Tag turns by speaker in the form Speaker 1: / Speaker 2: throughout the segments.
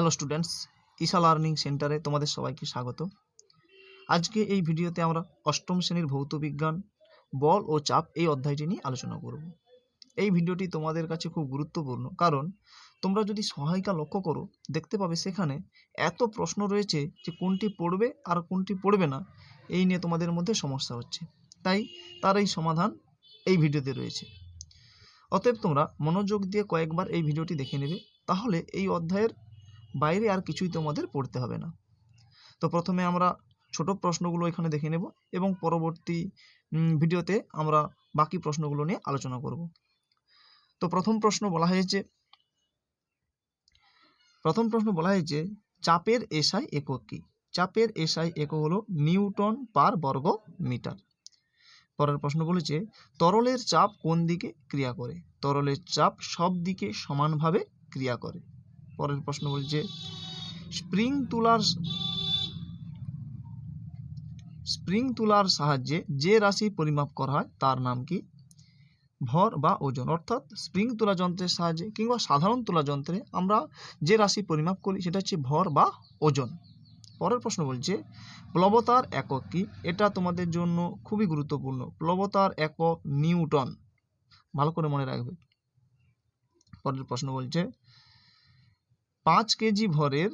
Speaker 1: Hello students Isha learning সেন্টারে তোমাদের সবাইকে স্বাগত। আজকে এই ভিডিওতে আমরা অষ্টম শ্রেণির ভৌত বিজ্ঞান, বল ও চাপ এই অধ্যায়টি নিয়ে আলোচনা করব। এই ভিডিওটি তোমাদের কাছে খুব গুরুত্বপূর্ণ কারণ তোমরা যদি সহায়িকা লক্ষ্য করো, দেখতে পাবে সেখানে এত প্রশ্ন রয়েছে যে কোনটি পড়বে আর কোনটি পড়বে না, এই নিয়ে তোমাদের মধ্যে সমস্যা হচ্ছে। তাই তার এই সমাধান এই ভিডিওতে রয়েছে। অতএব তোমরা মনোযোগ দিয়ে কয়েকবার এই ভিডিওটি দেখে নেবে, তাহলে এই অধ্যায়ের বাইরে আর কিছুই তোমাদের পড়তে হবে না। তো প্রথমে আমরা ছোট প্রশ্নগুলো এখানে দেখে নেব এবং পরবর্তী ভিডিওতে আমরা বাকি প্রশ্নগুলো নিয়ে আলোচনা করব। তো প্রথম প্রশ্ন বলা হয়েছে, প্রথম প্রশ্ন বলা হয়েছে, চাপের এসআই একক কি? চাপের এসআই একক হলো নিউটন পার বর্গ মিটার। পরের প্রশ্ন বলেছে, তরলের চাপ কোন দিকে ক্রিয়া করে? তরলের চাপ সব দিকে সমানভাবে ক্রিয়া করে। পরের প্রশ্ন বলছে স্প্রিং তুলার স্প্রিং তুলার সাহায্যে যে রাশি পরিমাপ করা হয় তার নাম কি? ভর বা ওজন। অর্থাৎ স্প্রিং তুলা যন্ত্রের সাহায্যে কিংবা সাধারণ তুলা যন্ত্রে আমরা যে রাশি পরিমাপ করি সেটা হচ্ছে ভর বা ওজন। পরের প্রশ্ন বলছে প্লবতার একক কি? এটা তোমাদের জন্য খুবই গুরুত্বপূর্ণ। প্লবতার একক নিউটন। ভালো করে মনে রাখবে। পরের প্রশ্ন বলছে পাঁচ কেজি ভরের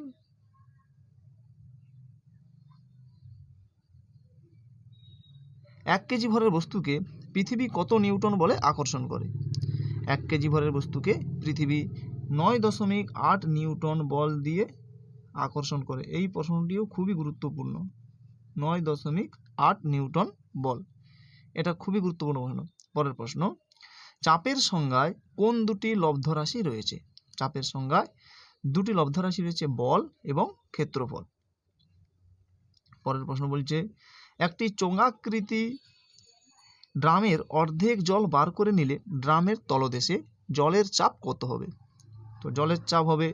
Speaker 1: এক কেজি ভরের বস্তুকে পৃথিবী কত নিউটন বলে আকর্ষণ করে? এক কেজি ভরের বস্তুকে পৃথিবী নয় দশমিক আট নিউটন বল দিয়ে আকর্ষণ করে। এই প্রশ্নটিও খুবই গুরুত্বপূর্ণ। নয় দশমিক আট নিউটন বল। এটা খুবই গুরুত্বপূর্ণ প্রশ্ন। পরের প্রশ্ন, চাপের সংজ্ঞায় কোন দুটি লব্ধ রাশি রয়েছে? চাপের সংজ্ঞায় দুটি লব্ধ রাশি রয়েছে বল এবং ক্ষেত্রফল। পরের প্রশ্ন বলছে, একটি চোঙাকৃতি ড্রামের অর্ধেক জল বার করে নিলে ড্রামের তলদেশে জলের চাপ কত হবে? তো জলের চাপ হবে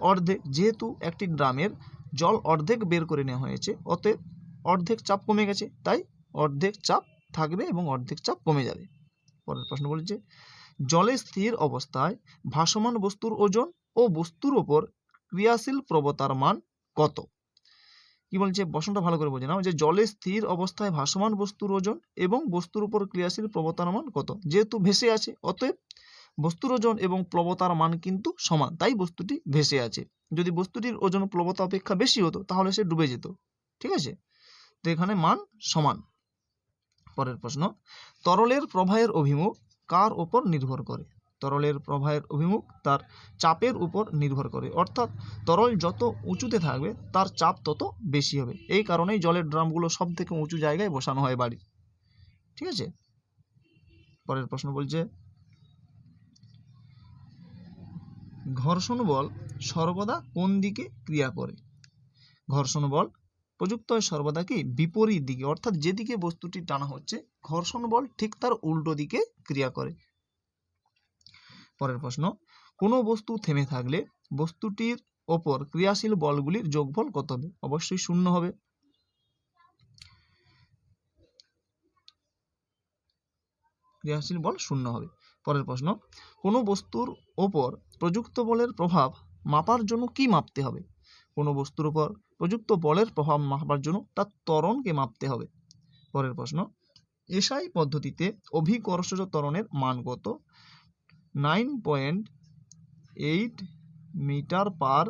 Speaker 1: অর্ধেক, যেহেতু একটি ড্রামের জল অর্ধেক বের করে নেওয়া হয়েছে, অতএব অর্ধেক চাপ কমে গেছে, তাই অর্ধেক চাপ থাকবে এবং অর্ধেক চাপ কমে যাবে। পরের প্রশ্ন বলছে, জলে স্থির অবস্থায় ভাসমান বস্তুর ওজন ও বস্তুর ওপর ক্রিয়াশীল প্রবতার মান কত? কি বলছে? প্রশ্নটা ভালো করে বোঝে নাও। যে জলে স্থির অবস্থায় ভাসমান বস্তুর ওজন এবং বস্তুর উপর ক্রিয়াশীল প্রবতার মান কত? যেহেতু ভেসে আছে, অতএব বস্তুর ওজন এবং প্লবতার মান কিন্তু সমান, তাই বস্তুটি ভেসে আছে। যদি বস্তুটির ওজন প্লবতা অপেক্ষা বেশি হতো, তাহলে সে ডুবে যেত। ঠিক আছে? তো এখানে মান সমান। পরের প্রশ্ন, তরলের প্রবাহের অভিমুখ কার ওপর নির্ভর করে? তরলের প্রবাহের অভিমুখ তার চাপের উপর নির্ভর করে। অর্থাৎ তরল যত উঁচুতে থাকবে, তার চাপ তত বেশি হবে। এই কারণেই জলের ড্রামগুলো সব থেকে উঁচু জায়গায় বসানো হয় বাড়ি। ঠিক আছে? পরের প্রশ্ন বলছে, ঘর্ষণ বল সর্বদা কোন দিকে ক্রিয়া করে? ঘর্ষণ বল প্রযুক্ত হয় সর্বদা কি? বিপরীত দিকে। অর্থাৎ যেদিকে বস্তুটি টানা হচ্ছে, ঘর্ষণ বল ঠিক তার উল্টো দিকে ক্রিয়া করে। পরের প্রশ্ন, কোনো বস্তু থেমে থাকলে বস্তুটির ওপর ক্রিয়াশীল বলগুলির যোগফল কত হবে? অবশ্যই শূন্য হবে। ক্রিয়াশীল বল শূন্য হবে। পরের প্রশ্ন, কোনো বস্তুর ওপর প্রযুক্ত বলের প্রভাব মাপার জন্য কি মাপতে হবে? কোনো বস্তুর উপর প্রযুক্ত বলের প্রভাব মাপার জন্য তার ত্বরণকে মাপতে হবে। পরের প্রশ্ন, এসআই পদ্ধতিতে অভিকর্ষজ ত্বরণের মান কত? Nine point eight metre per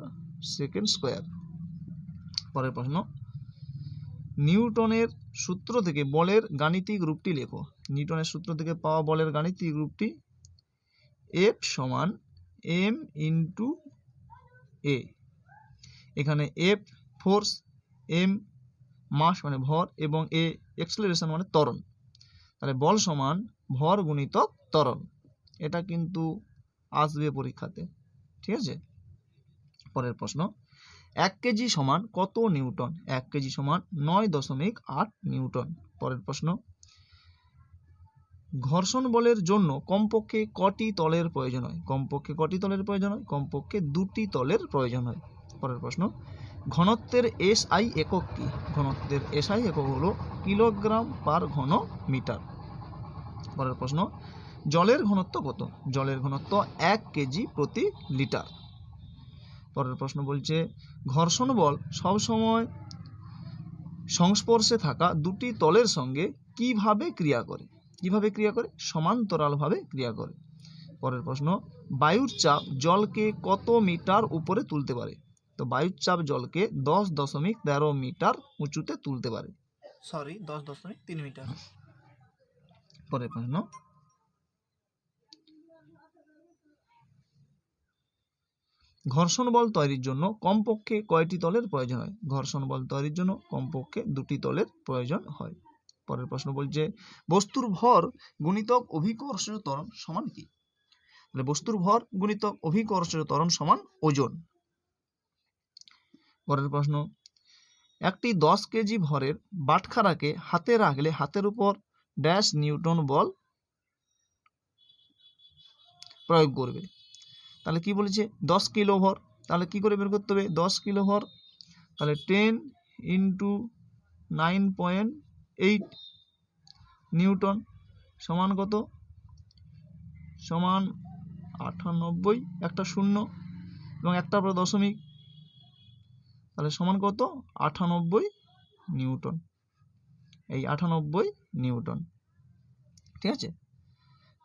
Speaker 1: second square পরের প্রশ্ন, নিউটনের সূত্র থেকে বলের গাণিতিক রূপটি লেখো। নিউটনের সূত্র থেকে পাওয়া বলের গাণিতিক রূপটি এফ সমান এম ইন্টু এ এখানে এফ ফোর্স এম মাস মানে ভর এবং এ এক্সেলারেশন মানে ত্বরণ। তাহলে বল সমান ভর গুণিতক ত্বরণ। এটা কিন্তু আসবে পরীক্ষাতে। ঠিক আছে? পরের প্রশ্ন। এক কেজি সমান কত নিউটন? এক কেজি সমান নয় দশমিক আট নিউটন। পরের প্রশ্ন। ঘর্ষণ বলের জন্য কমপক্ষে কটি তলের প্রয়োজন হয়? কমপক্ষে কটি তলের প্রয়োজন হয়? কমপক্ষে দুটি তলের প্রয়োজন হয়। পরের প্রশ্ন। ঘনত্বের এস আই একক কি? ঘনত্বের এস আই একক হলো কিলোগ্রাম পার ঘন মিটার। পরের প্রশ্ন। জলের ঘনত্ব কত? জলের ঘনত্ব এক কেজি প্রতি লিটার। পরের প্রশ্ন বলছে ঘর্ষণ বল সবসময় সংস্পর্শে থাকা দুটি তলের সঙ্গে কীভাবে ক্রিয়া করে? কীভাবে ক্রিয়া করে? সমান্তরালভাবে ক্রিয়া করে। পরের প্রশ্ন বায়ুর চাপ জলকে কত মিটার উপরে তুলতে পারে? তো বায়ুর চাপ জলকে দশ দশমিক তেরো মিটার উঁচুতে তুলতে পারে। সরি দশ দশমিক তিন মিটার। পরের প্রশ্ন ঘর্ষণ বল তৈরির জন্য কমপক্ষে কয়টি তলের প্রয়োজন হয়? ঘর্ষণ বল তৈরির জন্য কমপক্ষে দুটি তলের প্রয়োজন হয়। পরের প্রশ্ন বলছে, বস্তুর ভর গুণিতক অভিকর্ষজ ত্বরণ সমান কি? তাহলে বস্তুর ভর গুণিতক অভিকর্ষজ ত্বরণ সমান ওজন। পরের প্রশ্ন, একটি দশ কেজি ভরের বাটখারাকে হাতে রাখলে হাতের উপর ড্যাশ নিউটন বল প্রয়োগ করবে। তাহলে কি বলেছে? দশ কিলো ভর। তাহলে কি করে বের করতে হবে? দশ কিলো ভর। তাহলে ten into nine point eight newton সমান কত? সমান আটানব্বই, একটা শূন্য, এবং একটা পরে দশমিক। তাহলে সমান কত? আটানব্বই নিউটন। এই আটানব্বই নিউটন। ঠিক আছে?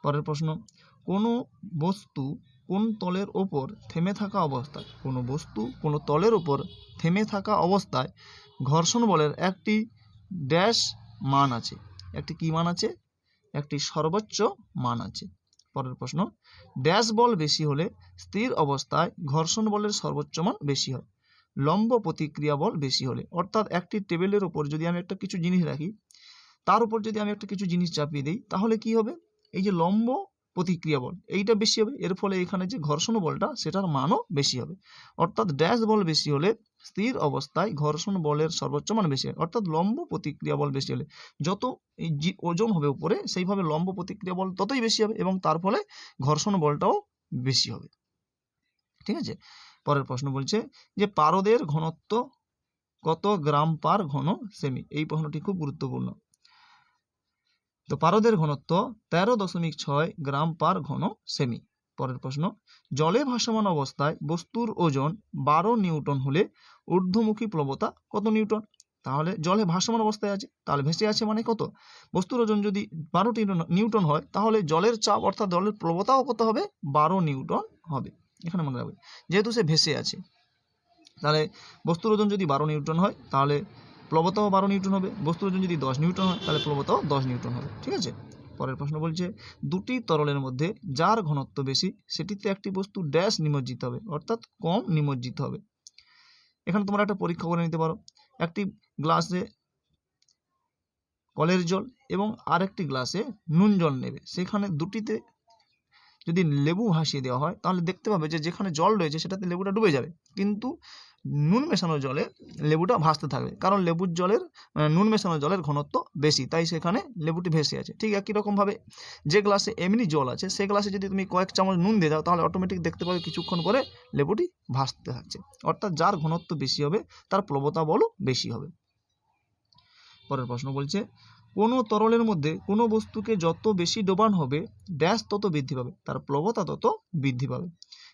Speaker 1: পরের প্রশ্ন, কোনো বস্তু কোন তলের ওপর থেমে থাকা অবস্থায়? কোনো বস্তু কোনো তলের ওপর থেমে থাকা অবস্থায়? ঘর্ষণ বলের একটি ড্যাশ মান আছে। একটি কি মান আছে? একটি সর্বোচ্চ মান আছে। পরের প্রশ্ন, ড্যাশ বল বেশি হলে স্থির অবস্থায় ঘর্ষণ বলের সর্বোচ্চ মান বেশি হয়। লম্ব প্রতিক্রিয়া বল বেশি হলে। অর্থাৎ একটি টেবিলের উপর যদি আমি একটা কিছু জিনিস রাখি, তার উপর যদি আমি একটা কিছু জিনিস চাপিয়ে দিই, তাহলে কি হবে? এই যে লম্ব প্রতিক্রিয়া বল এইটা বেশি হবে, এর ফলে এখানে যে ঘর্ষণ বলটা, সেটার মানও বেশি হবে। অর্থাৎ ড্যাশ বল বেশি হলে স্থির অবস্থায় ঘর্ষণ বলের সর্বোচ্চ মান বেশি হয়। অর্থাৎ লম্ব প্রতিক্রিয়া বল বেশি হলে যত ওজন হবে উপরে, সেইভাবে লম্ব প্রতিক্রিয়া বল ততই বেশি হবে এবং তার ফলে ঘর্ষণ বলটাও বেশি হবে। ঠিক আছে? পরের প্রশ্ন বলছে যে পারদের ঘনত্ব কত গ্রাম পার ঘন সেমি? এই প্রশ্নটি খুব গুরুত্বপূর্ণ। তো পারদের ঘনত্ব তেরো দশমিক ছয় গ্রাম পার ঘন সেমি। পরের প্রশ্ন, জলে ভাসমান অবস্থায় বস্তুর ওজন বারো নিউটন হলে ঊর্ধ্বমুখী প্লবতা কত নিউটন? তাহলে জলে ভাসমান অবস্থায় আছে, তাহলে ভেসে আছে মানে কত? বস্তুর ওজন যদি বারো নিউটন হয়, তাহলে জলের চাপ অর্থাৎ জলের প্রবতাও কত হবে? বারো নিউটন হবে। এখানে মনে রাখবে, যেহেতু সে ভেসে আছে, তাহলে বস্তুর ওজন যদি বারো নিউটন হয়, তাহলে প্লবতাও বারো নিউটন হবে। বস্তুর ওজন যদি দশ নিউটন হয়, তাহলে প্লবতাও দশ নিউটন হবে, ঠিক আছে? পরের প্রশ্ন বলছে, দুটি তরলের মধ্যে যার ঘনত্ব বেশি, সেটিতে একটি বস্তু ড্যাশ নিমজ্জিত হবে, অর্থাৎ কম নিমজ্জিত হবে। এখানে তোমরা একটা পরীক্ষা করে নিতে পারো। একটি গ্লাসে কলের জল এবং আরেকটি গ্লাসে নুন জল নেবে। সেখানে দুটিতে যদি লেবু ভাসিয়ে দেওয়া হয়, তাহলে দেখতে পাবে যে যেখানে জল রয়েছে, সেটাতে লেবুটা ডুবে যাবে। কিন্তু নুন মেশানো জলে লেবুটা ভাসতে থাকবে। কারণ লেবুর জলের নুন মেশানো জলের ঘনত্ব বেশি, তাই সেখানে লেবুটি ভেসে আছে। ঠিক একই রকমভাবে যে গ্লাসে এমনি জল আছে সেই গ্লাসে যদি তুমি কয়েক চামচ নুন দিয়ে দাও, তাহলে অটোমেটিক দেখতে পাবে কিছুক্ষণ পরে লেবুটি ভাসতে থাকছে। অর্থাৎ যার ঘনত্ব বেশি হবে, তার প্লবতা বলও বেশি হবে। পরের প্রশ্ন বলছে, কোনো তরলের মধ্যে কোনো বস্তুকে যত বেশি ডোবান হবে ড্যাশ তত বৃদ্ধি পাবে। তার প্লবতা তত বৃদ্ধি পাবে।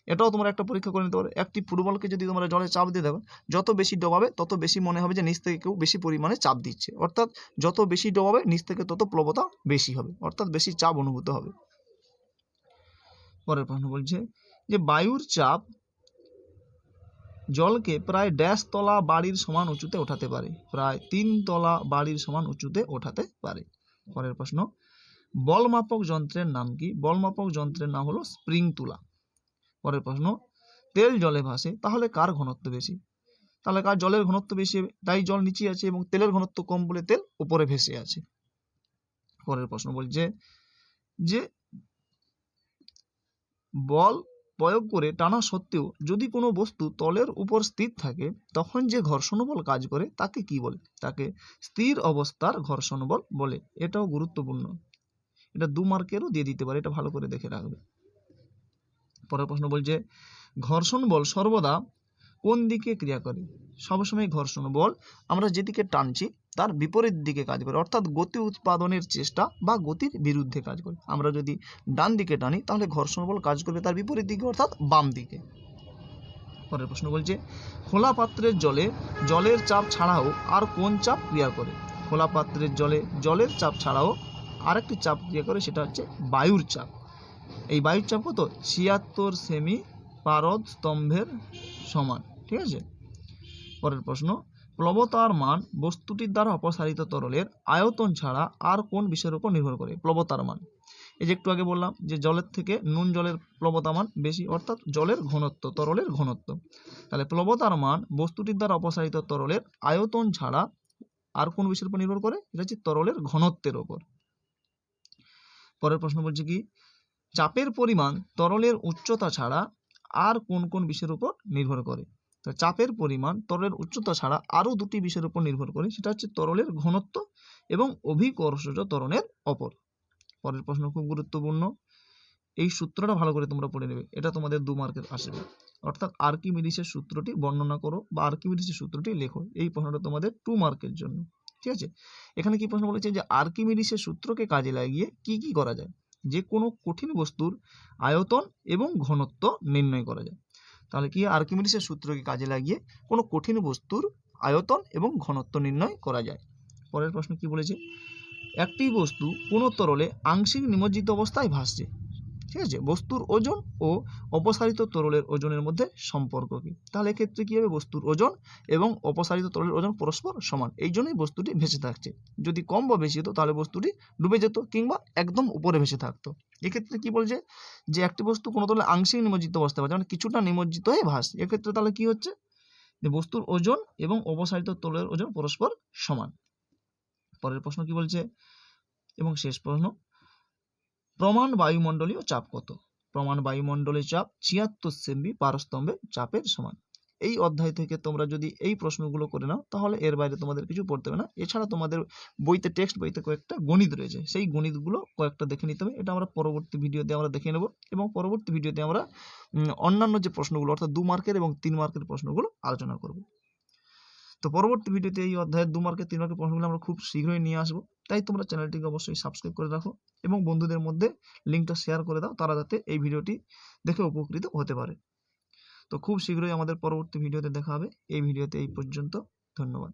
Speaker 1: এটাও তোমরা একটা পরীক্ষা করে নিতে পারো। একটি ফুটবলকে যদি তোমরা জলে চাপ দিয়ে দেখো, যত বেশি ডোবাবে তত বেশি মনে হবে যে নিচ থেকে কেউ বেশি পরিমাণে চাপ দিচ্ছে। অর্থাৎ যত বেশি ডোবাবে নিচ থেকে তত প্লবতা বেশি হবে, অর্থাৎ বেশি চাপ অনুভূত হবে। পরের প্রশ্ন বলছে যে, বায়ুর চাপ জলকে প্রায় ড্যাশ তলা বাড়ির সমান উঁচুতে ওঠাতে পারে। প্রায় তিন তলা বাড়ির সমান উঁচুতে ওঠাতে পারে। পরের প্রশ্ন, বল মাপক যন্ত্রের নাম কি? বল মাপক যন্ত্রের নাম হলো স্প্রিং তুলা। পরের প্রশ্ন, তেল জলে ভাসে, তাহলে কার ঘনত্ব বেশি? তাহলে কার জলের ঘনত্ব বেশি? তাই জল নিচে আছে এবং তেলের ঘনত্ব কম বলে তেল উপরে ভেসে আছে। পরের প্রশ্ন বলছে যে, বল প্রয়োগ করে টানা সত্ত্বেও যদি কোনো বস্তু তলের উপর স্থির থাকে, তখন যে ঘর্ষণ বল কাজ করে তাকে কি বলে? তাকে স্থির অবস্থার ঘর্ষণ বল বলে। এটাও গুরুত্বপূর্ণ। এটা দু মার্কেরও দিয়ে দিতে পারে, এটা ভালো করে দেখে রাখবে। পরের প্রশ্ন বলছে, ঘর্ষণ বল সর্বদা কোন দিকে ক্রিয়া করে? সবসময় ঘর্ষণ বল আমরা যেদিকে টানছি, তার বিপরীত দিকে কাজ করে। অর্থাৎ গতি উৎপাদনের চেষ্টা বা গতির বিরুদ্ধে কাজ করে। আমরা যদি ডান দিকে টানি, তাহলে ঘর্ষণ বল কাজ করবে তার বিপরীত দিকে, অর্থাৎ বাম দিকে। পরের প্রশ্ন বলছে, খোলা পাত্রের জলে জলের চাপ ছাড়াও আর কোন চাপ ক্রিয়া করে? খোলা পাত্রের জলে জলের চাপ ছাড়াও আরেকটি চাপ ক্রিয়া করে, সেটা হচ্ছে বায়ুর চাপ। এই বায়ুর চাপ কত? ছিয়াত্তর সেমি পারদ স্তম্ভের সমান, ঠিক আছে? পরের প্রশ্ন, প্লবতার মান বস্তুটির দ্বারা অপসারিত তরলের আয়তন ছাড়া আর কোন বিষয়ের উপর নির্ভর করে? প্লবতার মান। এই যে একটু আগে বললাম যে জলের থেকে নুন জলের প্লবতা মান বেশি, অর্থাৎ জলের ঘনত্ব, তরলের ঘনত্ব। তাহলে প্লবতার মান বস্তুটির দ্বারা অপসারিত তরলের আয়তন ছাড়া আর কোন বিষয়ের উপর নির্ভর করে? এটা হচ্ছে তরলের ঘনত্বের ওপর পরের প্রশ্ন বলছে কি? চাপের পরিমাণ তরলের উচ্চতা ছাড়া আর কোন কোন বিষয়ের উপর নির্ভর করে? তো চাপের পরিমাণ তরলের উচ্চতা ছাড়া আরও দুটি বিষয়ের উপর নির্ভর করে, সেটা হচ্ছে তরলের ঘনত্ব এবং অভিকর্ষজ ত্বরণের অপর। পরের প্রশ্ন খুব গুরুত্বপূর্ণ। এই সূত্রটা ভালো করে তোমরা পড়ে নেবে, এটা তোমাদের দু মার্কের আসবে। অর্থাৎ আর্কিমিডিসের সূত্রটি বর্ণনা করো বা আর্কিমিডিসের সূত্রটি লেখো, এই প্রশ্নটা তোমাদের টু মার্কের জন্য। ঠিক আছে? এখানে কি প্রশ্ন বলেছে যে আর্কিমিডিসের সূত্রকে কাজে লাগিয়ে কি কি করা যায়? যে কোনো কঠিন বস্তুর আয়তন এবং ঘনত্ব নির্ণয় করা যায়। তাহলে কি আর্কিমিডিসের সূত্রকে কাজে লাগিয়ে কোনো কঠিন বস্তুর আয়তন এবং ঘনত্ব নির্ণয় করা যায়? পরের প্রশ্ন কি বলেছে? একটি বস্তু কোনো তরলে আংশিক নিমজ্জিত অবস্থায় ভাসছে। ঠিক আছে? বস্তুর ওজন ও অপসারিত তরলের ওজনের মধ্যে সম্পর্ক কি? তাহলে এক্ষেত্রে কি হবে? বস্তুর ওজন এবং অপসারিত তরলের ওজন পরস্পর সমান। এই জন্যই বস্তুটি ভেসে থাকছে। যদি কম বা বেশি হতো, তাহলে বস্তুটি ডুবে যেত কিংবা একদম উপরে ভেসে থাকতো। এক্ষেত্রে কি বলছে? যে একটি বস্তু কোনো তরলে আংশিক নিমজ্জিত অবস্থায় ভাসছে মানে কিছুটা নিমজ্জিত হয়ে ভাসছে এক্ষেত্রে তাহলে কি হচ্ছে? যে বস্তুর ওজন এবং অপসারিত তরলের ওজন পরস্পর সমান। পরের প্রশ্ন কি বলছে? এবং শেষ প্রশ্ন প্রমাণ বায়ুমণ্ডলীয় চাপ কত? প্রমাণ বায়ুমণ্ডলীয় চাপ ছিয়াত্তর সেমি পারস্তম্ভে চাপের সমান। এই অধ্যায় থেকে তোমরা যদি এই প্রশ্নগুলো করে নাও, তাহলে এর বাইরে তোমাদের কিছু পড়তে হবে না। এছাড়া তোমাদের বইতে, টেক্সট বইতে কয়েকটা গণিত রয়েছে। সেই গণিতগুলো কয়েকটা দেখে নিতে হবে। এটা আমরা পরবর্তী ভিডিওতে আমরা দেখে নেব এবং পরবর্তী ভিডিওতে আমরা অন্যান্য যে প্রশ্নগুলো, অর্থাৎ দু মার্কের এবং তিন মার্কের প্রশ্নগুলো আলোচনা করব। তো পরবর্তী ভিডিওতে এই অধ্যায়ের দু মার্কের তিন মার্কের প্রশ্নগুলো আমরা খুব শীঘ্রই নিয়ে আসব। তাই তোমরা চ্যানেলটিকে অবশ্যই সাবস্ক্রাইব করে রাখো এবং বন্ধুদের মধ্যে লিঙ্কটা শেয়ার করে দাও, তারা যাতে এই ভিডিওটি দেখে উপকৃত হতে পারে। তো খুব শীঘ্রই আমাদের পরবর্তী ভিডিওতে দেখা হবে। এই ভিডিওতে এই পর্যন্ত, ধন্যবাদ।